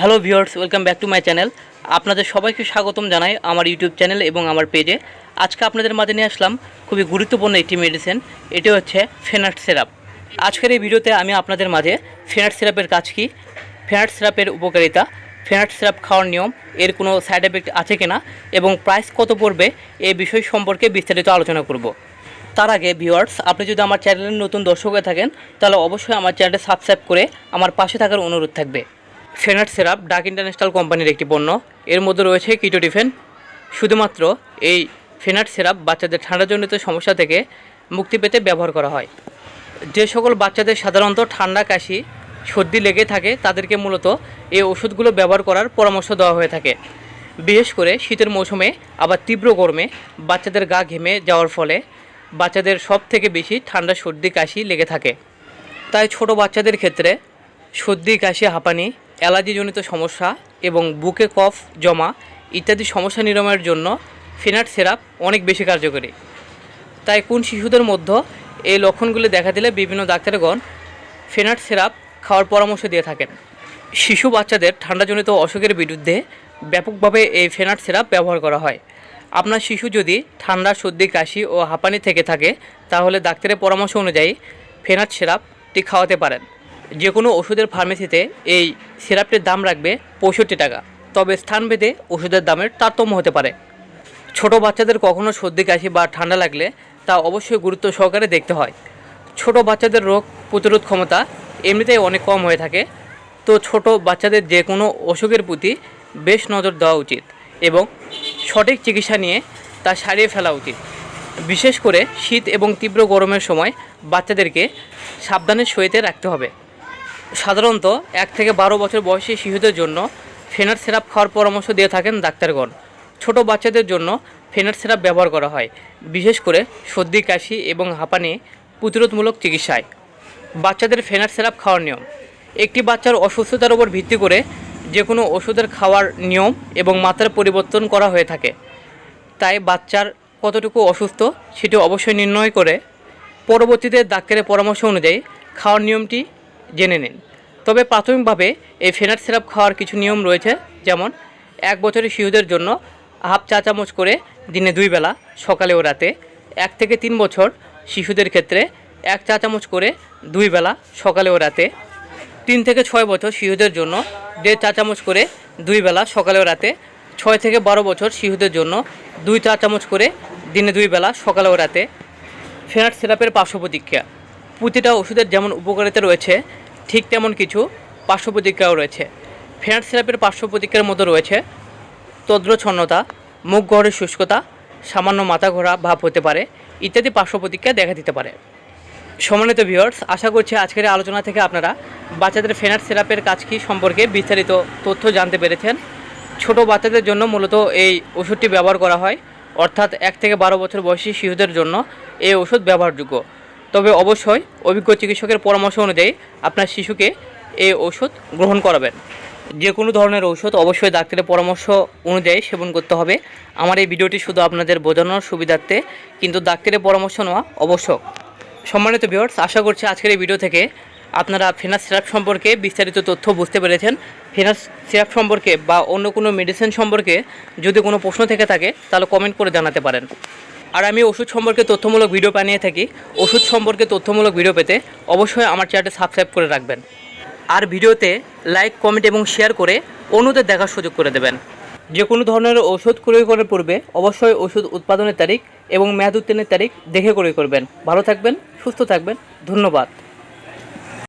Hello viewers, welcome back to my channel. আপনাদের সবাইকে স্বাগতম জানাই আমার ইউটিউব চ্যানেল এবং আমার পেজে। আজকে আপনাদের মাঝে নিয়ে আসলাম খুবই গুরুত্বপূর্ণ একটি মেডিসিন এটি হচ্ছে ফেনাট সিরাপ আজকের এই ভিডিওতে আমি আপনাদের মাঝে ফেনাট সিরাপের কাজ কী ফেনাট সিরাপের উপকারিতা ফেনাট সিরাপ খাওয়ার নিয়ম, এর কোনো সাইড এফেক্ট আছে কিনা, এবং প্রাইস কত পড়বে, এই বিষয় সম্পর্কে বিস্তারিত আলোচনা করব। তার আগে ভিউয়ার্স, আপনি যদি আমার চ্যানেলের নতুন দর্শক হয়ে থাকেন, তাহলে অবশ্যই আমার চ্যানেলটা সাবস্ক্রাইব করে আমার পাশে থাকার অনুরোধ থাকবে। ফেনাট সিরাপ ডাক ইন্টারন্যাশনাল কোম্পানির একটি পণ্য। এর মধ্যে রয়েছে কিটোডিফেন শুধুমাত্র এই ফেনাট সেরাপ বাচ্চাদের ঠান্ডাজনিত সমস্যা থেকে মুক্তি পেতে ব্যবহার করা হয়। যে সকল বাচ্চাদের সাধারণত ঠান্ডা, কাশি, সর্দি লেগে থাকে, তাদেরকে মূলত এই ওষুধগুলো ব্যবহার করার পরামর্শ দেওয়া হয়ে থাকে। বিশেষ করে শীতের মৌসুমে, আবার তীব্র গরমে বাচ্চাদের গা ঘেমে যাওয়ার ফলে বাচ্চাদের সব থেকে বেশি ঠান্ডা, সর্দি, কাশি লেগে থাকে। তাই ছোট বাচ্চাদের ক্ষেত্রে সর্দি, কাশি, হাঁপানি অ্যালার্জিজনিত সমস্যা এবং বুকে কফ, জমা ইত্যাদি সমস্যা নিরাময়ের জন্য ফিনাট সিরাপ অনেক বেশি কার্যকরী। তাই কোন শিশুদের মধ্যে এই লক্ষণগুলি দেখা দিলে বিভিন্ন ডাক্তারগণ ফেনাট সিরাপ খাওয়ার পরামর্শ দিয়ে থাকেন। শিশু বাচ্চাদের ঠান্ডাজনিত অসুখের বিরুদ্ধে ব্যাপকভাবে এই ফেনাট সিরাপ ব্যবহার করা হয়। আপনার শিশু যদি ঠান্ডা, সর্দি, কাশি ও হাঁপানি থেকে থাকে, তাহলে ডাক্তারের পরামর্শ অনুযায়ী ফেনাট সিরাপটি খাওয়াতে পারেন। যে কোনো ওষুধের ফার্মেসিতে এই সিরাপটির দাম রাখবে পঁয়ষট্টি টাকা। তবে স্থানভেদে ওষুধের দামের তারতম্য হতে পারে। ছোট বাচ্চাদের কখনো সর্দি, কাশি বা ঠান্ডা লাগলে তা অবশ্যই গুরুত্ব সহকারে দেখতে হয়। ছোট বাচ্চাদের রোগ প্রতিরোধ ক্ষমতা এমনিতেই অনেক কম হয়ে থাকে। তো ছোট বাচ্চাদের যে কোনো অসুখের প্রতি বেশ নজর দেওয়া উচিত এবং সঠিক চিকিৎসা নিয়ে তা সারিয়ে ফেলা উচিত। বিশেষ করে শীত এবং তীব্র গরমের সময় বাচ্চাদেরকে সাবধানে সইতে রাখতে হবে। সাধারণত এক থেকে বারো বছর বয়সী শিশুদের জন্য ফেনার সিরাপ খাওয়ার পরামর্শ দিয়ে থাকেন ডাক্তারগণ। ছোট বাচ্চাদের জন্য ফেনার সিরাপ ব্যবহার করা হয়, বিশেষ করে সর্দি, কাশি এবং হাঁপানি প্রতিরোধমূলক চিকিৎসায়। বাচ্চাদের ফেনার সিরাপ খাওয়ার নিয়ম। একটি বাচ্চার অসুস্থতার উপর ভিত্তি করে যে কোনো ওষুধের খাওয়ার নিয়ম এবং মাত্রার পরিবর্তন করা হয়ে থাকে। তাই বাচ্চার কতটুকু অসুস্থ সেটি অবশ্যই নির্ণয় করে পরবর্তীতে ডাক্তারের পরামর্শ অনুযায়ী খাওয়ার নিয়মটি জেনে নিন। তবে প্রাথমিকভাবে এই ফেনার সিরাপ খাওয়ার কিছু নিয়ম রয়েছে, যেমন এক বছরের শিশুদের জন্য হাফ চা চামচ করে দিনে দুই বেলা, সকালে ও রাতে। এক থেকে তিন বছর শিশুদের ক্ষেত্রে এক চা চামচ করে দুই বেলা, সকালে ও রাতে। তিন থেকে ছয় বছর শিশুদের জন্য দেড় চা চামচ করে দুই বেলা, সকালে ও রাতে। ছয় থেকে বারো বছর শিশুদের জন্য দুই চা চামচ করে দিনে দুই বেলা, সকালে ও রাতে। ফেনার সিরাপের পার্শ্ব প্রতিক্রিয়া। প্রতিটা ওষুধের যেমন উপকারিতা রয়েছে, ঠিক তেমন কিছু পার্শ্ব প্রতিক্রিয়াও রয়েছে। ফেনাট সিরাপের পার্শ্ব প্রতিক্রিয়ার মধ্যে রয়েছে তদ্রচ্ছন্নতা, মুখ গহরের শুষ্কতা, সামান্য মাথা ঘোরা ভাব হতে পারে, ইত্যাদি পার্শ্ব প্রতিক্রিয়া দেখা দিতে পারে। সম্মানিত ভিউয়ার্স আশা করছি আজকের আলোচনা থেকে আপনারা বাচ্চাদের ফেনাট সিরাপের কাজ কী সম্পর্কে বিস্তারিত তথ্য জানতে পেরেছেন। ছোট বাচ্চাদের জন্য মূলত এই ওষুধটি ব্যবহার করা হয়, অর্থাৎ এক থেকে বারো বছর বয়সী শিশুদের জন্য এই ওষুধ ব্যবহারযোগ্য। তবে অবশ্যই অভিজ্ঞ চিকিৎসকের পরামর্শ অনুযায়ী আপনার শিশুকে এই ওষুধ গ্রহণ করাবেন। যে কোনো ধরনের ঔষধ অবশ্যই ডাক্তারের পরামর্শ অনুযায়ী সেবন করতে হবে। আমার এই ভিডিওটি শুধু আপনাদের বোঝানোর সুবিধার্থে, কিন্তু ডাক্তারের পরামর্শ নেওয়া আবশ্যক। সম্মানিত ভিউয়ার্স, আশা করছি আজকের এই ভিডিও থেকে আপনারা ফেনাস সিরাপ সম্পর্কে বিস্তারিত তথ্য বুঝতে পেরেছেন। ফেনাস সিরাপ সম্পর্কে বা অন্য কোনো মেডিসিন সম্পর্কে যদি কোনো প্রশ্ন থেকে থাকে, তাহলে কমেন্ট করে জানাতে পারেন। আর আমি ওষুধ সম্পর্কে তথ্যমূলক ভিডিও বানিয়ে থাকি। ওষুধ সম্পর্কে তথ্যমূলক ভিডিও পেতে অবশ্যই আমার চ্যানেলটা সাবস্ক্রাইব করে রাখবেন। আর ভিডিওতে লাইক, কমেন্ট এবং শেয়ার করে অন্যদের দেখার সুযোগ করে দেবেন। যে কোনো ধরনের ওষুধ ক্রয় করার পূর্বে অবশ্যই ওষুধ উৎপাদনের তারিখ এবং মেয়াদ উত্তীর্ণের তারিখ দেখে ক্রয় করবেন। ভালো থাকবেন, সুস্থ থাকবেন, ধন্যবাদ।